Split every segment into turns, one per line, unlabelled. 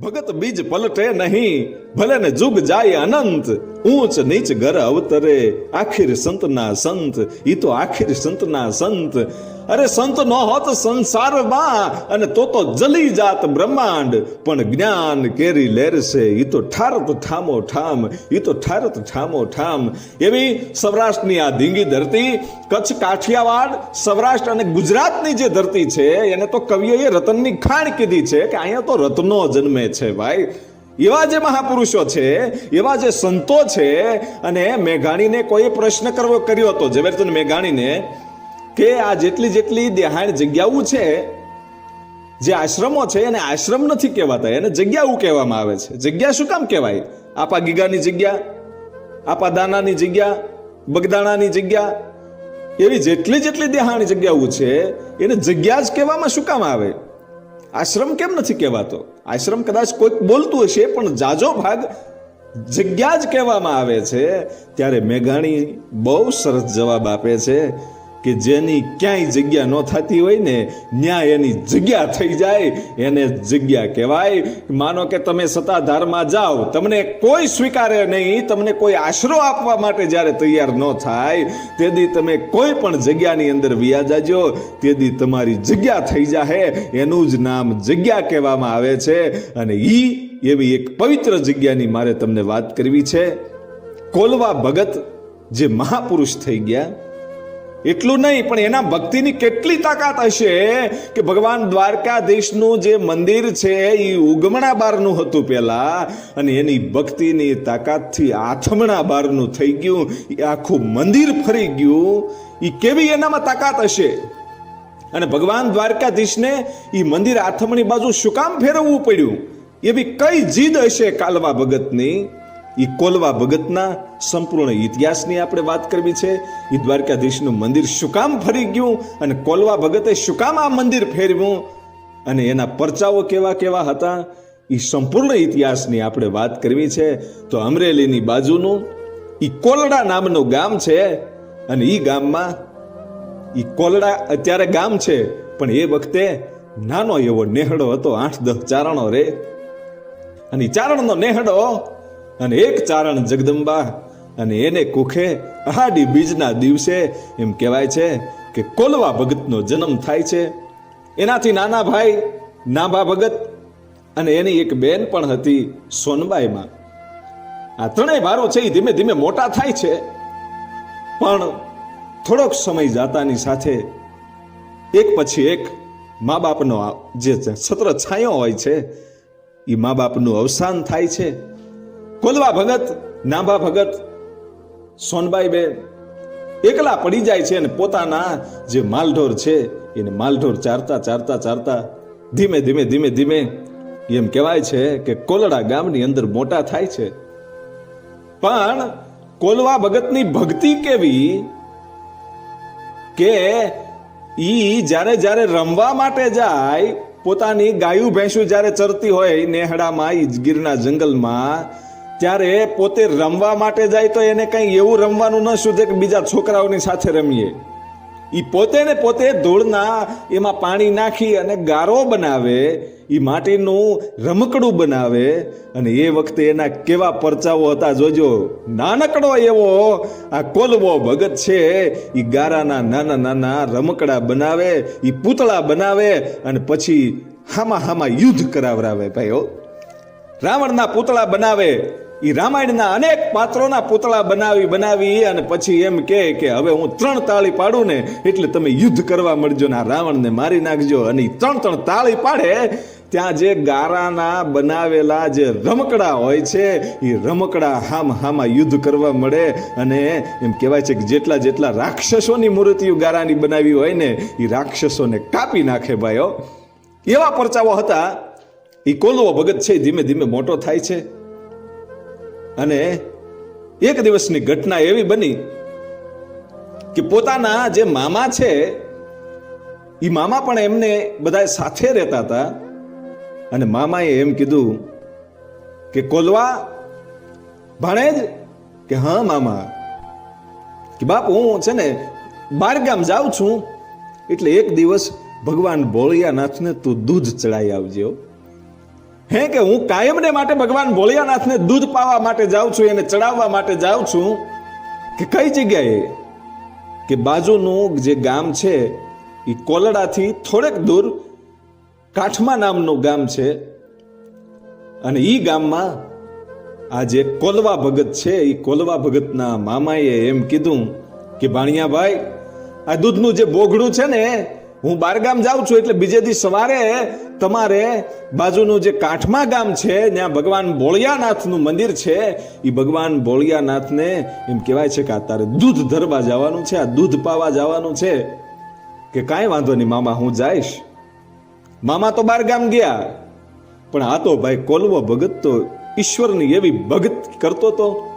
ભગત બીજ પલટે નહીં ભલે ને જુગ જાય અનંત. ઊંચ નીચ ઘર અવતરે, આખિર સંતના સંત, ઈ તો આખિર સંતના સંત. અરે સંત નો હોત સંસારમાં, અને તો તો જલી જાત બ્રહ્માંડ. પણ જ્ઞાન કેરી લેરશે, ઈ તો ઠારત ઠામો ઠામ, ઈ તો ઠારત ઠામો ઠામ. એવી સૌરાષ્ટ્રની આ ધીંગી ધરતી, કચ્છ કાઠિયાવાડ, સૌરાષ્ટ્ર અને ગુજરાતની જે ધરતી છે, એને તો કવિઓએ રતનની ખાણ કીધી છે કે અહીંયા તો રત્નો જન્મે છે ભાઈ. એવા જે મહાપુરુષો છે, એવા જે સંતો છે, અને મેઘાણીને કોઈ પ્રશ્ન કરવો, કર્યો હતો. ઝવેરચંદ મેઘાણીને કે આ જેટલી જેટલી દેહાણ જગ્યાઓ છે, જે આશ્રમો છે, એને આશ્રમ નથી કહેવાતા, એને જગ્યાઓ કહેવામાં આવે છે. જગ્યા શું કામ કહેવાય? આપા ગીગાની જગ્યા, આપા દાનાની જગ્યા, બગદાણાની જગ્યા, એવી જેટલી જેટલી દેહાણી જગ્યાઓ છે, એને જગ્યા જ કહેવામાં શું કામ આવે? આશ્રમ કેમ નથી કહેવાતો? આશ્રમ કદાચ કોઈક બોલતું હશે, પણ જાજો ભાગ જગ્યા જ કહેવામાં આવે છે. ત્યારે મેઘાણી બહુ સરસ જવાબ આપે છે. કે જેની ક્યાંય જગ્યા ન થતી હોય ને, ન્યાય એની જગ્યા થઈ જાય, એને જગ્યા કહેવાય. માનો કે તમે સત્તાધારમાં જાઓ, તમને કોઈ સ્વીકારે નહીં, તમને કોઈ આશરો આપવા માટે જ્યારે તૈયાર ન થાય, તેથી તમે કોઈ પણ જગ્યાની અંદર વ્યા જાજો, તેથી તમારી જગ્યા થઈ જાહે. એનું જ નામ જગ્યા કહેવામાં આવે છે. અને ઈ એવી એક પવિત્ર જગ્યાની મારે તમને વાત કરવી છે. કોલવા ભગત જે મહાપુરુષ થઈ ગયા એટલું નહીં, પણ એના ભક્તિની કેટલી તાકાત હશે કે ભગવાન દ્વારકાધીશનું જે મંદિર છે, એ ઉગમણા બારનું હતું પહેલા, અને એની ભક્તિની તાકાતથી આથમણા બારનું થઈ ગયું, એ આખું મંદિર ફરી ગયું એ કેવી એનામાં તાકાત હશે? અને ભગવાન દ્વારકાધીશને એ મંદિર આથમણી બાજુ શું કામ ફેરવવું પડ્યું? એવી કઈ જીદ હશે કાલવા ભગતની? એ કોલવા ભગતના સંપૂર્ણ ઇતિહાસની આપણે વાત કરવી છે. એ દ્વારકાધીશનું મંદિર શું કામ ફરી ગયું અને કોલવા ભગતે શું કામ આ મંદિર ફેરવ્યું? અને એના પરચાઓ કેવા કેવા હતા? એ સંપૂર્ણ ઇતિહાસની આપણે વાત કરવી છે. તો અમરેલીની બાજુનું એ કોલડા નામનું ગામ છે અને એ ગામમાં એ કોલડા અત્યારે ગામ છે. પણ એ વખતે નાનો એવો નેહડો હતો, આઠ દસ ચારણો રે. અને ચારણનો નેહડો અને એક ચારણ જગદંબા અને એને કુખે અહાડી બીજના દિવસે એમ કહેવાય છે કે કોલવા ભગતનો જન્મ થાય છે. એનાથી નાના ભાઈ નાભા ભગત અને એની એક બેન પણ હતી સોનબાઈમાં. આ ત્રણેય ભારો છે એ ધીમે ધીમે મોટા થાય છે. પણ થોડોક સમય જાતાની સાથે એક પછી એક મા બાપનો જે છત્ર છાયો હોય છે એ મા બાપનું અવસાન થાય છે. કોલવા ભગત, નાભા ભગત, સોનબાઈ બેન એકલા પડી જાય છે અને પોતાના જે માલઢોર છે, એને માલઢોર ચારતા ચારતા ચારતા ધીમે ધીમે ધીમે ધીમે એમ કહેવાય છે કે કોલડા ગામની અંદર મોટા થાય છે. પણ કોલવા ભગતની ભક્તિ કેવી કે ઈ જ્યારે જ્યારે રમવા માટે જાય, પોતાની ગાયું ભેંસું જ્યારે ચરતી હોય, નેહડામાં ગીરના જંગલમાં ત્યારે પોતે રમવા માટે જાય તો એને કંઈ એવું રમવાનું ન શોધે કે બીજા છોકરાઓની સાથે રમીએ. એ પોતે ને પોતે ધૂળના એમાં પાણી નાખી અને ગારો બનાવે એ માટીનું રમકડું બનાવે અને એ વખતે એના કેવા પરચાઓ હતા જોજો. નાનકડો એવો આ કોલવો ભગત છે એ ગારાના નાના નાના રમકડા બનાવે એ પૂતળા બનાવે અને પછી હામાં હામાં યુદ્ધ કરાવરાવે ભાઈઓ. રાવણના પૂતળા બનાવે ઈ રામાયણના અનેક પાત્રોના પૂતળા બનાવી બનાવી અને પછી એમ કહે કે હવે હું ત્રણ તાળી પાડું ને એટલે તમે યુદ્ધ કરવા મળજો ને આ રાવણને મારી નાખજો. અને ત્રણ ત્રણ તાળી પાડે, ત્યાં જે ગારાના બનાવેલા જે રમકડા હોય છે એ રમકડા હામ હામાં યુદ્ધ કરવા મળે અને એમ કહેવાય છે કે જેટલા જેટલા રાક્ષસોની મૂર્તિઓ ગારાની બનાવી હોય ને એ રાક્ષસોને કાપી નાખે ભાઈઓ. એવા પરચાઓ હતા. એ કોલવો ભગત છે ધીમે ધીમે મોટો થાય છે. અને એક દિવસની ઘટના એવી બની કે પોતાના જે મામા છે એ મામા પણ એમને બધા સાથે રહેતા હતા અને મામાએ એમ કીધું કે, કોલવા, ભાણેજ, કે હા મામા, કે બાપ હું છે ને બારગામ જાઉં છું, એટલે એક દિવસ ભગવાન ભોળિયાનાથને તું દૂધ ચડાઈ આવજો હે કે હું કાયમને માટે ભગવાન ભોળિયાનાથને દૂધ પાવા માટે જાઉં છું, એને ચડાવવા માટે જાઉં છું, કે કઈ જગ્યાએ? કે બાજુનું જે ગામ છે એ કોલડાથી થોડેક દૂર કાઠમા નામનું ગામ છે, અને એ ગામમાં આ જે કોલવા ભગત છે એ કોલવા ભગતના મામાએ એમ કીધું કે, ભાણિયાભાઈ, આ દૂધનું જે બોગડું છે ને હું બારગામ જાઉં છું એટલે બીજે દી સવારે તમારે બાજુનું જે કાઠમા ગામ છે, ત્યાં ભગવાન ભોળિયાનાથનું મંદિર છે એ ભગવાન ભોળિયાનાથને એમ કહેવાય છે કે આ તારે દૂધ ધરવા જવાનું છે, આ દૂધ પાવા જવાનું છે. કે કાંઈ વાંધો નહીં, મામા, હું જઈશ. મામા તો બારગામ ગયા. પણ આ તો ભાઈ કોલવો ભગત તો ઈશ્વરની એવી ભગત કરતો તો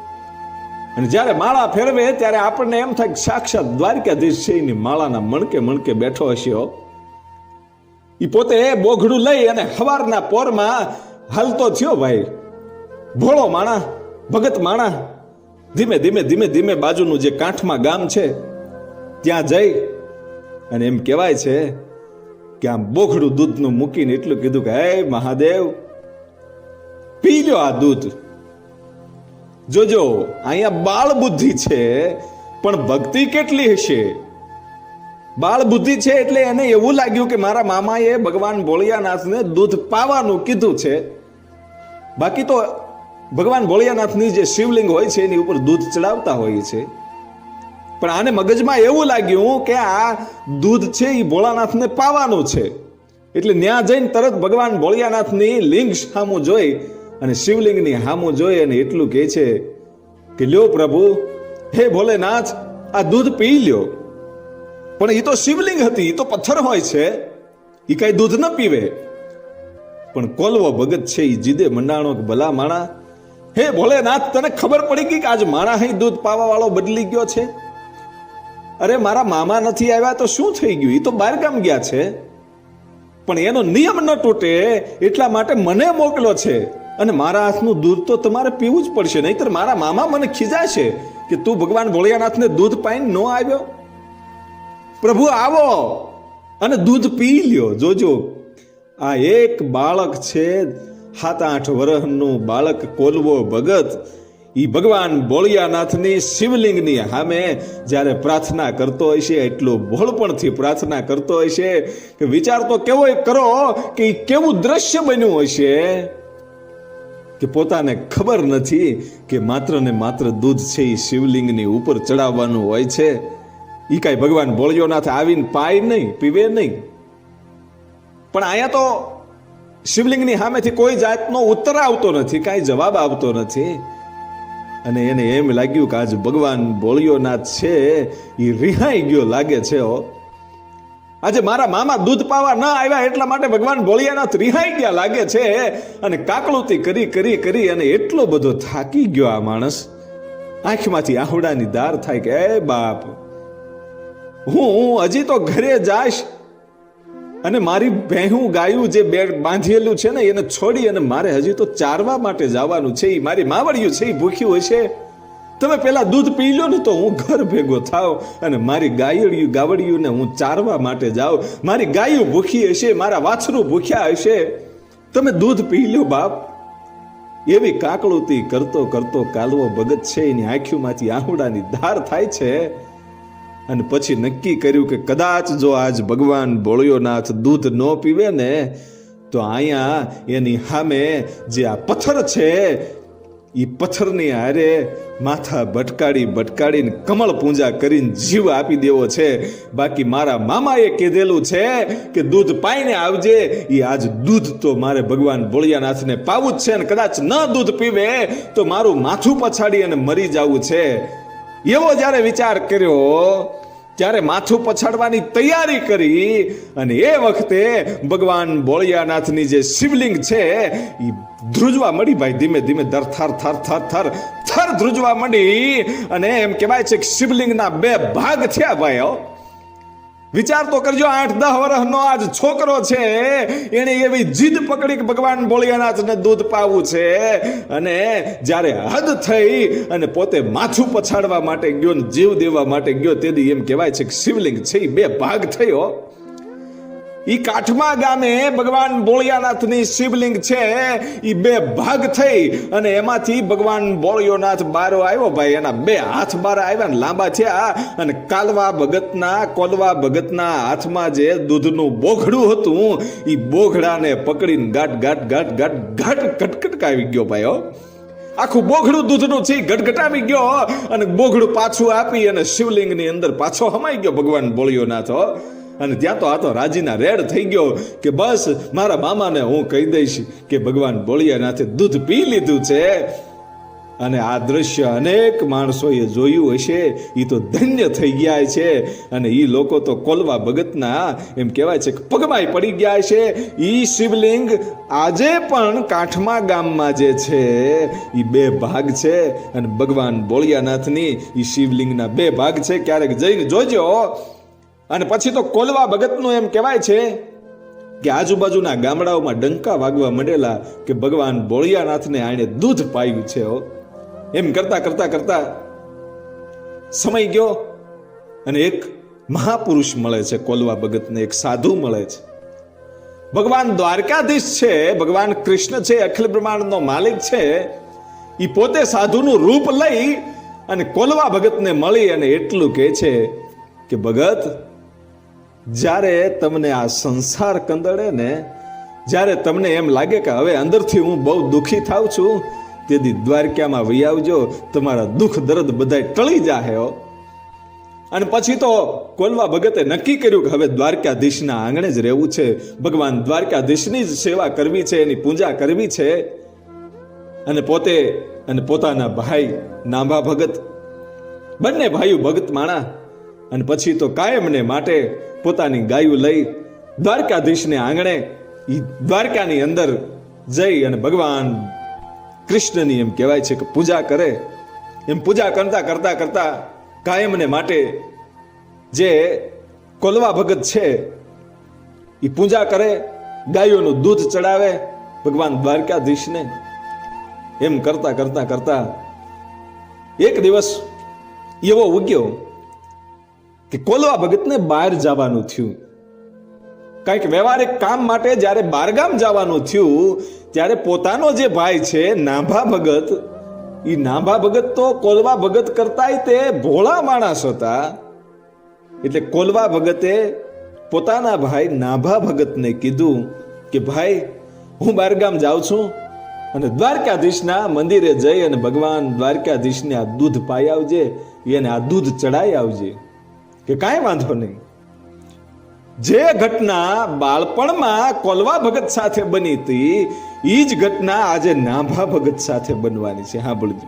અને જ્યારે માળા ફેરવે, ત્યારે આપણને એમ થાય કે સાક્ષાત દ્વારકાધીશ છે એની માળાના મણકે મણકે બેઠો હશે એ પોતે બોઘડું લઈ અને હવારના પોરમાં હાલતો થયો ભાઈ. ભોળો માણા, ભગત માણા, ધીમે ધીમે ધીમે ધીમે બાજુનું જે કાંઠમાં ગામ છે, ત્યાં જઈ અને એમ કહેવાય છે કે આમ બોઘડું દૂધનું મૂકીને એટલું કીધું કે, હે મહાદેવ, પી લ્યો આ દૂધ. જોજો, અહીંયા બાળ બુદ્ધિ છે, પણ ભક્તિ કેટલી હશે? બાળ બુદ્ધિ છે એટલે એને એવું લાગ્યું કે મારા મામાએ ભગવાન ભોળિયાનાથને દૂધ પાવાનું કીધું છે. બાકી તો ભગવાન ભોળિયાનાથની જે શિવલિંગ હોય છે, એની ઉપર દૂધ ચડાવતા હોય છે. પણ આને મગજમાં એવું લાગ્યું કે આ દૂધ છે એ ભોળાનાથને પાવાનું છે. એટલે ત્યાં જઈને તરત ભગવાન ભોળિયાનાથની લિંગ સામું જોઈ અને શિવલિંગની હામું જોઈ અને એટલું કહે છે કે, લ્યો પ્રભુ, હે ભોલેનાથ, આ દૂધ પી લ્યો. પણ એ તો શિવલિંગ હતી એ તો પથ્થર હોય છે. એ કઈ દૂધ ન પીવે. પણ કોલવો ભગત છે એ જીદે મંડાણો કે ભલા માણા. હે ભોલેનાથ, તને ખબર પડી ગઈ કે આજ માણા અહીં દૂધ પાવા વાળો બદલી ગયો છે? અરે, મારા મામા નથી આવ્યા તો શું થઈ ગયું? એ તો બહારગામ ગયા છે. પણ એનો નિયમ ન તૂટે, એટલા માટે મને મોકલો છે. અને મારા હાથનું દૂધ તો તમારે પીવું જ પડશે, નહીતર મારા મામા મને ખીજાશે કે તું ભગવાન ભોળિયાનાથને દૂધ પાઈને ન આવ્યો. પ્રભુ, આવો અને દૂધ પી લ્યો. જોજો, આ એક બાળક છે સાત આઠ વર્ષનું બાળક કોલવો ભગત. ઈ ભગવાન બોળિયાનાથની શિવલિંગની સામે જ્યારે પ્રાર્થના કરતો હશે એટલો ભોળપણથી પ્રાર્થના કરતો હશે કે વિચાર તો કેવો કરો કે કેવું દ્રશ્ય બન્યું હશે કે પોતાને ખબર નથી કે માત્ર ને માત્ર દૂધ છે એ શિવલિંગની ઉપર ચડાવવાનું હોય છે. એ કાંઈ ભગવાન ભોળિયોનાથ આવીને પાય નહીં, પીવે નહીં. પણ અહીંયા તો શિવલિંગની સામેથી કોઈ જાતનો ઉત્તર આવતો નથી, કાંઈ જવાબ આવતો નથી. અને એને એમ લાગ્યું કે આજ ભગવાન ભોળિયોનાથ છે એ રિહાઈ ગયો લાગે છે હો. આજે મારા મામા દૂધ પાવા ન આવ્યા એટલા માટે ભગવાન ભોળિયાનાથ રિહાઈ ગયા લાગે છે અને કાકળુતી કરી કરી કરી અને એટલો બધો થાકી ગયો આ માણસ. આંખમાંથી આહુડાની દાર થાય કે, એ બાપ, હું હું હજી તો ઘરે જાશ અને મારી ભેહું ગાયું જે બે બાંધેલું છે ને, એને છોડી અને મારે હજી તો ચારવા માટે જવાનું છે એ મારી માવડિયું છે એ ભૂખ્યું હશે તમે પેલા દૂધ પી લો ને તો હું ઘર ભેગો થાવ અને મારી ગાયડિયું ને હું ચારવા માટે જાઉં. મારી ગાયું ભૂખી હશે, મારા વાછરું ભૂખ્યા હશે. તમે દૂધ પી લો બાપ. એવી કાકળુતી કરતો કરતો કાલવો ભગત છે, એની આંખીમાંથી આહુડાની ધાર થાય છે. અને પછી નક્કી કર્યું કે કદાચ જો આજ ભગવાન ભોળિયોનાથ દૂધ ન પીવે ને, તો અહીંયા એની સામે જે આ પથ્થર છે એ પથ્થરની હારે માથા ભટકાડી ભટકાડીને કમળ પૂજા કરીને જીવ આપી દેવો છે. બાકી મારા મામાએ કીધેલું છે કે દૂધ પાઈને આવજે. એ આજ દૂધ તો મારે ભગવાન ભોળિયાનાથને પાવું જ છે ને કદાચ ન દૂધ પીવે તો મારું માથું પછાડી અને મરી જવું છે. એવો જ્યારે વિચાર કર્યો ત્યારે માથું પછાડવાની તૈયારી કરી અને એ વખતે ભગવાન ભોળિયાનાથની જે શિવલિંગ છે એ ધ્રુજવા મળી ભાઈ, ધીમે ધીમે દર થર થર થર થર થર ધ્રુજવા મળી અને એમ કહેવાય છે કે શિવલિંગના બે ભાગ થયા ભાઈ, હો. વિચાર તો કરજો, આઠ, દહ વર્ષનો આજ છોકરો છે એને એવી જીદ પકડી કે ભગવાન ભોળિયાનાથને દૂધ પાવું છે. અને જ્યારે હદ થઈ અને પોતે માથું પછાડવા માટે ગયો ને જીવ દેવા માટે ગયો, તેથી એમ કહેવાય છે કે શિવલિંગ છે એ બે ભાગ થયો. ઈ કાઠમા ગામે ભગવાન બોળિયાનાથની શિવલિંગ છે. ઈ બે ભાગ થઈ અને એમાંથી ભગવાન બોળિયોનાથ બારો આવ્યો ભાઈ. એના બે હાથ બાર આવ્યા ને લાંબા થયા અને કાલવા ભગતના, કોલવા ભગતના હાથમાં જે દૂધનું બોઘડું હતું, ઈ બોઘડાને પકડીને ગાટ ગાટ ગાટ ગાટ ગાટ કટકટકાવી ગયો ભાઈ, હો. આખું બોઘડું દૂધનું છે ગટગટાવી ગયો અને બોઘડું પાછું આપી અને શિવલિંગની અંદર પાછો હમાઈ ગયો ભગવાન બોળિયોનાથ, હો. અને ત્યાં તો આ તો રાજીના રેડ થઈ ગયો કે બસ મારા મામાને હું કહી દઈશ કે ભગવાન બોળિયાનાથે દૂધ પી લીધું છે. અને આ દ્રશ્ય અનેક માણસોએ જોયું હશે. એ તો ધન્ય થઈ ગયા છે. અને એ લોકો તો કોલવા ભગતના એમ કહેવાય છે કે પગમાં પડી ગયા છે. એ શિવલિંગ આજે પણ કાઠમા ગામમાં જે છે એ બે ભાગ છે. અને ભગવાન બોળિયાનાથની એ શિવલિંગના બે ભાગ છે. ક્યારેક જઈને જોજો. અને પછી તો કોલવા ભગતનું એમ કહેવાય છે કે આજુબાજુના ગામડાઓમાં ડંકા વાગવા માંડેલા કે ભગવાન બોળિયાનાથને આણે દૂધ પાયું છે હો. એમ કરતા કરતા કરતા સમય ગયો અને એક મહાપુરુષ મળે છે, કોલવા ભગતને એક સાધુ મળે છે. ભગવાન દ્વારકાધીશ છે, ભગવાન કૃષ્ણ છે, અખિલ બ્રહ્માંડનો માલિક છે. એ પોતે સાધુનું રૂપ લઈ અને કોલવા ભગતને મળી અને એટલું કહે છે કે ભગત જ્યારે તમને આ સંસાર કંદળે ને, જ્યારે તમને એમ લાગે કે હવે અંદરથી હું બહુ દુઃખી થાઉં છું, તેથી દ્વારકામાં વહી આવજો, તમારા દુઃખ દર્દ બધાય ટળી જાહે હો. અને પછી તો કોલવા ભગતે નક્કી કર્યું કે હવે દ્વારકાધીશના આંગણે જ રહેવું છે. ભગવાન દ્વારકાધીશની જ સેવા કરવી છે, એની પૂજા કરવી છે. અને પોતે, અને પોતાના ભાઈ નાભા ભગત, બંને ભાઈઓ ભગત માણા અને પછી તો કાયમને માટે પોતાની ગાયું લઈ દ્વારકાધીશને આંગણે દ્વારકાની અંદર જઈ અને ભગવાન કૃષ્ણની એમ કહેવાય છે કે પૂજા કરે. એમ પૂજા કરતા કરતા કરતા કાયમને માટે જે કોલવા ભગત છે એ પૂજા કરે, ગાયોનું દૂધ ચડાવે ભગવાન દ્વારકાધીશને. એમ કરતા કરતા કરતા એક દિવસ એવો ઉગ્યો કે કોલવા ભગતને બહાર જવાનું થયું. કંઈક વ્યવહારિક કામ માટે જ્યારે બારગામ જવાનું થયું, ત્યારે પોતાનો જે ભાઈ છે, નાભા ભગત એ નાભા ભગત તો કોલવા ભગત કરતાય તે ભોળા માણસ હતા. એટલે કોલવા ભગતે પોતાના ભાઈ નાભા ભગતને કીધું કે, ભાઈ, હું બારગામ જાઉં છું અને દ્વારકાધીશના મંદિરે જઈ અને ભગવાન દ્વારકાધીશને આ દૂધ પાઈ આવજે, એને આ દૂધ ચડાઈ આવજે. કે કાંઈ વાંધો નહીં. જે ઘટના બાળપણમાં કોલવા ભગત સાથે બની હતી એ જ ઘટના આજે નાભા ભગત સાથે બનવાની છે. હા, બોલજો.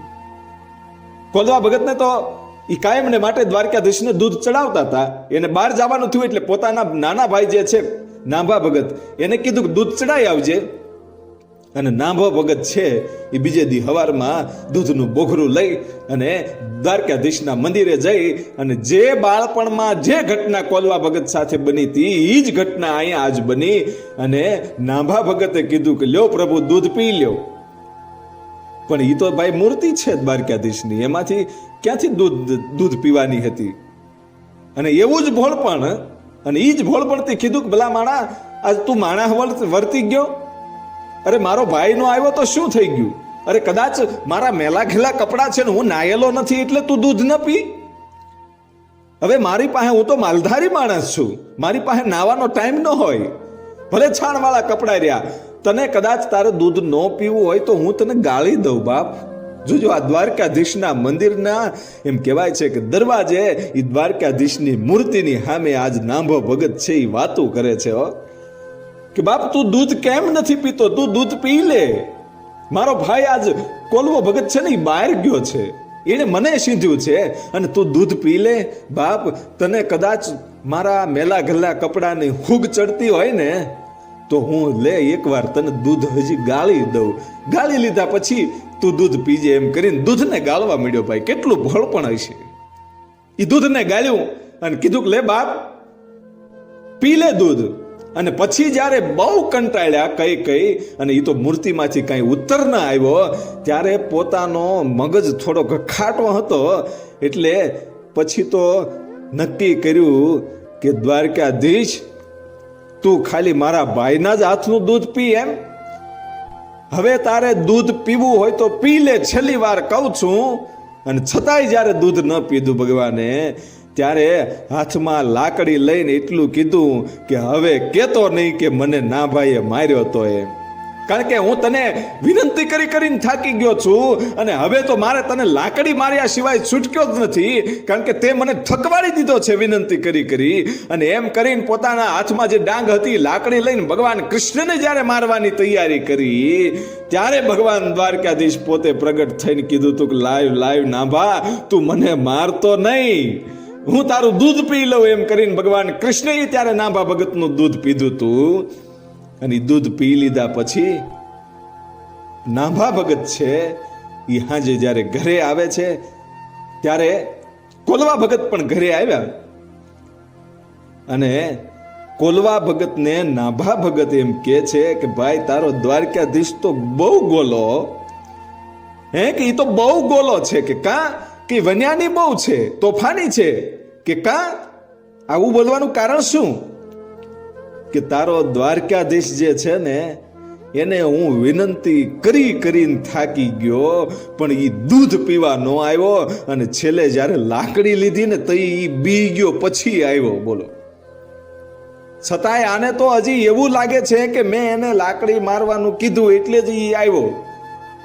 કોલવા ભગતને તો એ કાયમને માટે દ્વારકાધીશને દૂધ ચડાવતા હતા. એને બહાર જવાનું થયું એટલે પોતાના નાના ભાઈ જે છે, નાભા ભગત, એને કીધું દૂધ ચડાઈ આવજે. અને નાભો ભગત છે એ બીજે દી હવારમાં દૂધનું બોઘરું લઈ અને દ્વારકાધીશના મંદિરે જઈ અને જે બાળપણમાં જે ઘટના કોલવા ભગત સાથે બની હતી એ જ ઘટના અહીંયા આજ બની અને નાભા ભગતે કીધું કે લ્યો પ્રભુ દૂધ પી લ્યો. પણ એ તો ભાઈ મૂર્તિ છે દ્વારકાધીશની, એમાંથી ક્યાંથી દૂધ દૂધ પીવાની હતી? અને એવું જ ભોળપણ અને એ જ ભોળપણથી કીધું કે ભલા માણા, આજ તું માણા વર્ત- વર્તી ગયો? અરે, મારો ભાઈ નો આવ્યો તો શું થઈ ગયું? અરે, કદાચ મારા મેલા ઘેલા કપડાં છે ને હું નાયેલો નથી એટલે તું દૂધ ન પી? હવે મારી પાસે, હું તો માલધારી માણસ છું. મારી પાસે નાવાનો ટાઈમ ન હોય. ભલે છાણવાળા કપડાં રહ્યા. તને કદાચ તારે દૂધ ન પીવું હોય તો હું તને ગાળી દઉં, બાપ. જોજો, આ દ્વારકાધીશના મંદિરના, એમ કહેવાય છે કે દરવાજે એ દ્વારકાધીશની મૂર્તિની સામે આજ નાંભો ભગત છે એ વાતો કરે છે, હો. કે બાપ, તું દૂધ કેમ નથી પીતો? તું દૂધ પી લે. મારો ભાઈ આજ કોલવો ભગત છે ને એ બહાર ગયો છે. એણે મને સીધ્યું છે, અને તું દૂધ પી લે. બાપ, તને કદાચ મારા મેલા ગલ્લા કપડાની હુગ ચડતી હોય ને, તો હું લે એકવાર તને દૂધ હજી ગાળી દઉં. ગાળી લીધા પછી તું દૂધ પીજે એમ કરીને દૂધને ગાળવા મળ્યો ભાઈ. કેટલું ભળપણ હશે. એ દૂધને ગાળ્યું અને કીધું કે, લે બાપ, પી લે દૂધ. અને પછી જ્યારે બહુ કંટાળ્યા કઈ કઈ, અને એ તો મૂર્તિમાંથી કંઈ ઉત્તર ન આવ્યો, ત્યારે પોતાનો મગજ થોડોક ખાટો હતો. એટલે પછી તો નક્કી કર્યું કે દ્વારકાધીશ, તું ખાલી મારા ભાઈના જ હાથનું દૂધ પી એમ. હવે તારે દૂધ પીવું હોય તો પી લે, છેલ્લી વાર કહું છું. અને છતાંય જ્યારે દૂધ ન પીધું ભગવાને ત્યારે હાથમાં લાકડી લઈને એટલું કીધું કે હવે કેતો નહીં કે મને ના ભાઈએ માર્યો તો એમ કારણ કે હું તને વિનંતી કરી કરીને થાકી ગયો છું અને હવે તો મારે તને લાકડી માર્યા સિવાય છૂટક્યો જ નથી. કારણ કે તે મને થકવાડી દીધો છે વિનંતી કરી કરી. અને એમ કરીને પોતાના હાથમાં જે ડાંગ હતી લાકડી લઈને ભગવાન કૃષ્ણને જ્યારે મારવાની તૈયારી કરી, ત્યારે ભગવાન દ્વારકાધીશ પોતે પ્રગટ થઈને કીધું તું કે લાઈવ લાઈવ નાભા, તું મને મારતો નહીં. હું તારું દૂધ પી લઉં એમ કરીને ભગવાન કૃષ્ણએ ત્યારે નાભા ભગતનું દૂધ પીધું તું. અને દૂધ પી લીધા પછી નાભા ભગત છે એ હાજે જ્યારે ઘરે આવે છે, ત્યારે કોલવા ભગત પણ ઘરે આવ્યા. અને કોલવા ભગતને નાભા ભગત એમ કે છે કે, ભાઈ, તારો દ્વારકાધીશ તો બહુ ગોલો. હે, કે એ તો બહુ ગોલો છે કે કા? કે વન્યાની બહુ છે, તોફાની છે, કે કા? આવું બોલવાનું કારણ શું? કે તારો દ્વારકાધીશ જે છે ને, એને હું વિનંતી કરી કરીને થાકી ગયો, પણ એ દૂધ પીવા ન આવ્યો, અને છેલ્લે જ્યારે લાકડી લીધી ને તો એ બી ગયો, પછી આવ્યો, બોલો. છતાંય આને તો હજી એવું લાગે છે કે મેં એને લાકડી મારવાનું કીધું એટલે જ એ આવ્યો.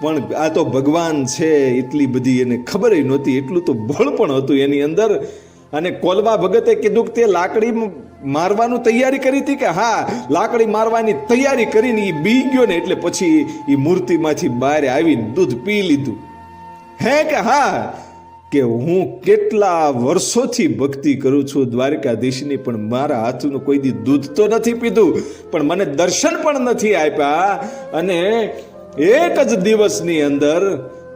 પણ આ તો ભગવાન છે એટલી બધી એને ખબર નહોતી. એટલું તો બળ પણ હતું એની અંદર. અને કોલવા ભગતે કીધું કે તે લાકડી મારવાનું તૈયારી કરી હતી કે હા, લાકડી મારવાની તૈયારી કરીને એ બી ગયો ને એટલે પછી એ મૂર્તિમાંથી બહાર આવીને દૂધ પી લીધું. હે કે હા? કે હું કેટલા વર્ષોથી ભક્તિ કરું છું દ્વારકાધીશની, પણ મારા હાથનું કોઈ દી દૂધ તો નથી પીધું. પણ મને દર્શન પણ નથી આપ્યા. અને એક જ દિવસની અંદર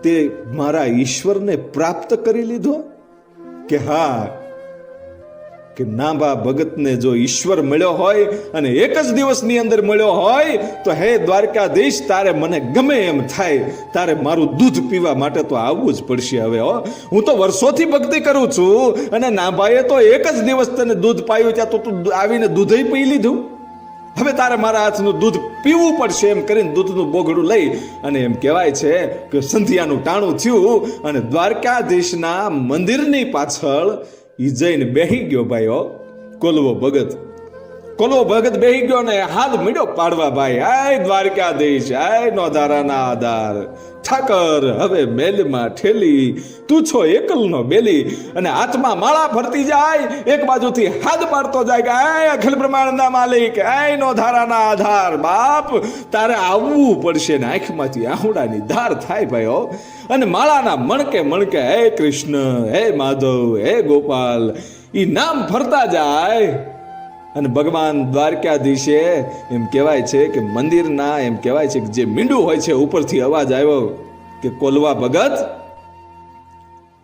તે મારા ઈશ્વરને પ્રાપ્ત કરી લીધો કે હા, કે નાભા ભગતને જો ઈશ્વર મળ્યો હોય અને એક જ દિવસની અંદર મળ્યો હોય, તો હે દ્વારકાધીશ, તારે મને ગમે એમ થાય. તારે મારું દૂધ પીવા માટે તો આવવું જ પડશે હવે, હો. હું તો વર્ષોથી ભક્તિ કરું છું અને નાભાએ તો એક જ દિવસ તને દૂધ પાયું ત્યાં તો તું આવીને દૂધય પી લીધું. હવે તારે મારા હાથનું દૂધ પીવું પડશે એમ કરીને દૂધનું બોગડું લઈ અને એમ કહેવાય છે કે સંધ્યાનું ટાણું થયું અને દ્વારકાધીશના મંદિરની પાછળ ઈ જઈને બેહી ગયો ભાઈઓ, કોલવો ભગત. કોલવો ભગત બેહી ગયો ને હાથ મીડો પાડવા ભાઈ. આય દ્વારકાધીશ, આય નોધારાના આધાર. ઠાકર, હવે મેલમાં ઠેલી. તું છો એકલનો બેલી, અને હાથમાં માળા ફરતી જાય. એક બાજુથી હાથ પાડતો જાય કે, આય અખિલ બ્રહ્માંડના માલિક, આય નો ધારાના આધાર. બાપ, તારે આવવું પડશે ને આંખમાંથી આહુડાની ધાર થાય ભાઈઓ અને માળાના મણકે મણકે, હે કૃષ્ણ, હે માધવ, હે ગોપાલ, ઈ નામ ફરતા જાય. અને ભગવાન દ્વારકાધીશે એમ કહેવાય છે કે મંદિરના એમ કહેવાય છે કે જે મીંડું હોય છે ઉપરથી અવાજ આવ્યો કે, કોલવા ભગત,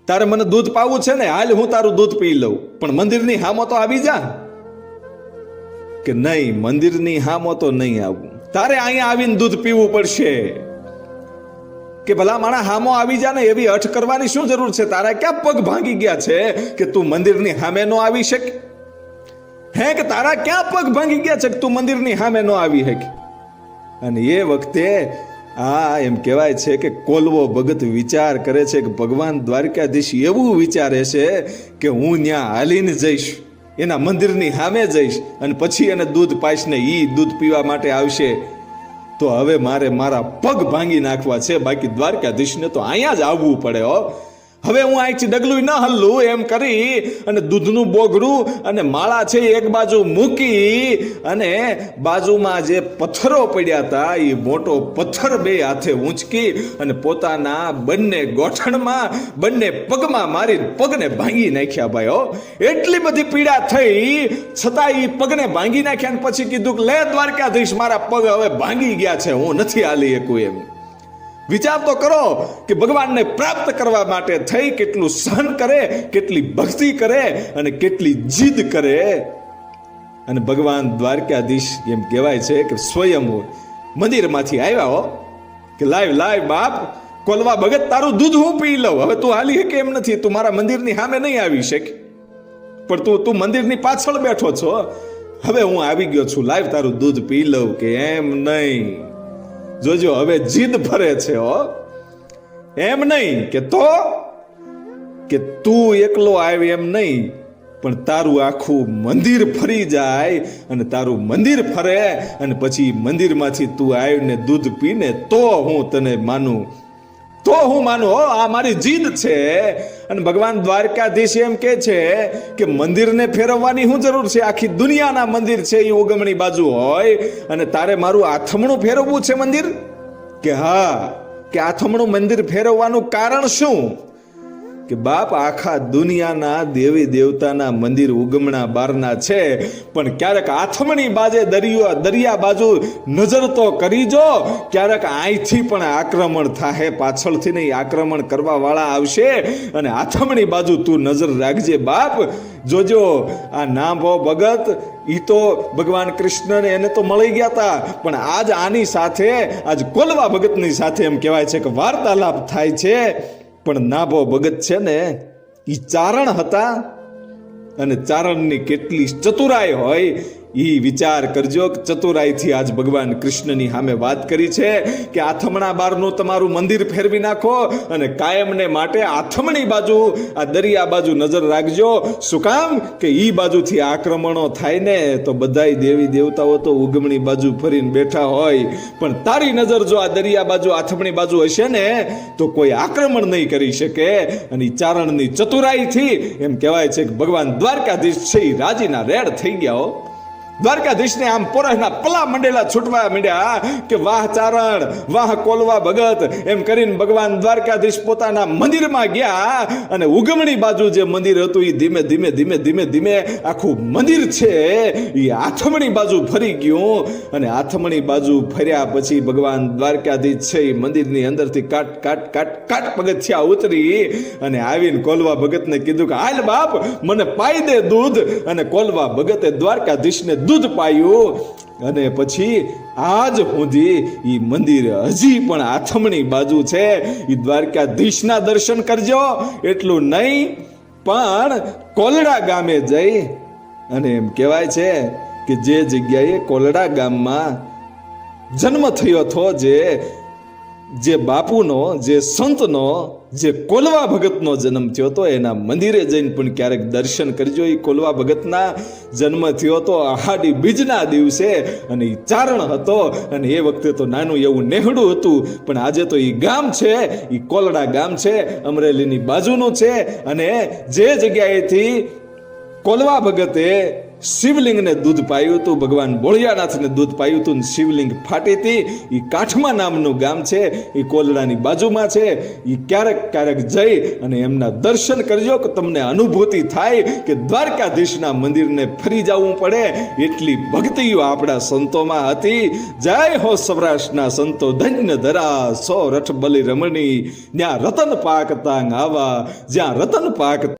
તારે મને દૂધ પાવું છે ને? હાલ હું તારું દૂધ પી લઉં. પણ મંદિરની હામો તો આવી જા. કે નહીં, મંદિરની હામો તો નહીં આવું. તારે અહીંયા આવીને દૂધ પીવું પડશે. કે ભલા માણા હામો આવી જા ને, એવી અઠ કરવાની શું જરૂર છે? તારા ક્યાં પગ ભાંગી ગયા છે કે તું મંદિરની સામે નો આવી શકે? હે કે તારા ક્યાં પગ ભાંગી ગયા છે કે તું મંદિરની સામે નો આવી હે અને એ વખતે આ એમ કહેવાય છે કે કોલવો ભગત વિચાર કરે છે કે ભગવાન દ્વારકાધીશ એવું વિચારે છે કે હું ત્યાં હાલીને જઈશ, એના મંદિરની સામે જઈશ અને પછી એને દૂધ પાઈશને એ દૂધ પીવા માટે આવશે. તો હવે મારે મારા પગ ભાંગી નાખવા છે, બાકી દ્વારકાધીશને તો અહીંયા જ આવવું પડે હો. હવે હું અહીંથી ડગલું ન હલ્લું, એમ કરી અને દૂધનું બોગરું અને માળા છે એક બાજુ મૂકી અને બાજુમાં જે પથ્થરો પડ્યા હતા એ મોટો પથ્થર બે હાથે ઊંચકી અને પોતાના બંને ગોઠણમાં, બંને પગમાં મારી પગને ભાંગી નાખ્યા ભાઈ, હો. એટલી બધી પીડા થઈ, છતાં એ પગને ભાંગી નાખ્યા ને પછી કીધું કે, લે દ્વારકાધીશ, મારા પગ હવે ભાંગી ગયા છે, હું નથી હાલી શકું એમ. વિચાર તો કરો કે ભગવાનને પ્રાપ્ત કરવા માટે થઈ કેટલું સહન કરે, કેટલી ભક્તિ કરે અને કેટલી જીદ કરે. અને ભગવાન દ્વારકાધીશ એમ કહેવાય છે કે સ્વયં મંદિરમાંથી આવ્યા હો, કે લાઈવ લાઈવ બાપ, કોલવા ભગત તારું દૂધ હું પી લઉં. હવે તું હાલી શકે એમ નથી, તું મારા મંદિરની સામે નહીં આવી શકે. પણ તું તું મંદિરની પાછળ બેઠો છો. હવે હું આવી ગયો છું, લાઈવ તારું દૂધ પી લઉં કે એમ નહીં. જોજો, હવે જીદ ફરે છે, હો. એમ નહીં કે તો, કે તું એકલો આવે એમ નહીં, પણ તારું આખું મંદિર ફરી જાય, અને તારું મંદિર ફરે, અને પછી મંદિરમાંથી તું આવીને દૂધ પીને તો હું તને માનું. તો હું માનું, હો, આ મારી જીદ છે. અને ભગવાન દ્વારકાધીશ એમ કે છે કે મંદિરને ફેરવવાની શું જરૂર છે. આખી દુનિયાના મંદિર છે એ ઉગમણી બાજુ હોય. અને તારે મારું આથમણું ફેરવવું છે મંદિર? કે હા, કે આથમણું મંદિર ફેરવવાનું કારણ શું? કે બાપ, આખા દુનિયાના દેવી દેવતાના મંદિર ઉગમણા બારના છે, પણ ક્યારેક આથમણી બાજે દરિયો દરિયા બાજુ નજર તો કરી જો, ક્યારેક અહીંથી પણ આક્રમણ થાહે, પાછળથી નહીં આક્રમણ કરવા વાળા આવશે, અને આથમણી બાજુ તું નજર રાખજે બાપ. જોજો આ નામ ભગત એ તો ભગવાન કૃષ્ણને એને તો મળી ગયા હતા પણ આજ આની સાથે, આજ કોલવા ભગતની સાથે એમ કહેવાય છે કે વાર્તાલાપ થાય છે. પણ નાભો ભગત છે ને એ ચારણ હતા અને ચારણની કેટલી ચતુરાઈ હોય એ વિચાર કરજો કે ચતુરાઈથી આજ ભગવાન કૃષ્ણની સામે વાત કરી છે કે આથમણા બારનું તમારું મંદિર ફેરવી નાખો અને કાયમને માટે આથમણી બાજુ, આ દરિયા બાજુ નજર રાખજો. શું કામ? કે ઈ બાજુથી આક્રમણો થાય ને તો બધાય દેવી દેવતાઓ તો ઉગમણી બાજુ ફરીને બેઠા હોય. પણ તારી નજર જો આ દરિયા બાજુ, આથમણી બાજુ હશે ને, તો કોઈ આક્રમણ નહીં કરી શકે. અને ચારણની ચતુરાઈથી એમ કહેવાય છે કે ભગવાન દ્વારકાધીશ છે રાજીના રેડ થઈ ગયા હો. દ્વારકાધીશને આમ પોરસના પલા મંડેલા છૂટવા માંડ્યા. કે વાહ ચારણ, વાહ કોલવા ભગત. એમ કરીને ભગવાન દ્વારકાધીશ પોતાના મંદિરમાં ગયા અને ઉગમણી બાજુ જે મંદિર હતું એ ધીમે ધીમે ધીમે ધીમે ધીમે આખું મંદિર છે એ આથમણી બાજુ ફરી ગયું. અને આથમણી બાજુ ફર્યા પછી ભગવાન દ્વારકાધીશ છે એ મંદિરની અંદરથી કાટ કાટ કાટ કાટ પગથિયા ઉતરી અને આવીને કોલવા ભગતને કીધું કે, હાલ બાપ, મને પાઈ દે દૂધ. અને કોલવા ભગતે દ્વારકાધીશને દૂધ પાયું. અને પછી આજ સુધી એ મંદિર હજી પણ આથમણી બાજુ છે. એ દ્વારકાધીશના દર્શન કરજો. એટલું નહીં, પણ કોલડા ગામે જઈ, અને એમ કહેવાય છે કે જે જગ્યાએ કોલડા ગામમાં જન્મ થયો હતો, જે જે બાપુનો, જે સંતનો, જે કોલવા ભગતનો જન્મ થયો હતો, એના મંદિરે જઈને પણ ક્યારેક દર્શન કરજો. એ કોલવા ભગતના જન્મ થયો હતો આહાડી બીજના દિવસે અને એ ચારણ હતો અને એ વખતે તો નાનું એવું નેહડું હતું. પણ આજે તો એ ગામ છે એ કોલડા ગામ છે, અમરેલીની બાજુનું છે અને જે જગ્યાએથી કોલવા ભગતે શિવલિંગને દૂધ પાયું હતું, ભગવાન ભોળિયાનાથને દૂધ પાયું હતું શિવલિંગ ફાટી હતી. એ કાઠમા નામનું ગામ છે એ કોલડાની બાજુમાં છે. એ ક્યારેક ક્યારેક જઈ અને એમના દર્શન કરજો કે તમને અનુભૂતિ થાય કે દ્વારકાધીશના મંદિરને ફરી જવું પડે. એટલી ભક્તિઓ આપણા સંતોમાં હતી. જય હો સૌરાષ્ટ્રના સંતો, ધન્ય ધરા, સો રઠ બલિ રમણી. જ્યાં રતન પાક તાંગ આવા, જ્યાં રતન પાક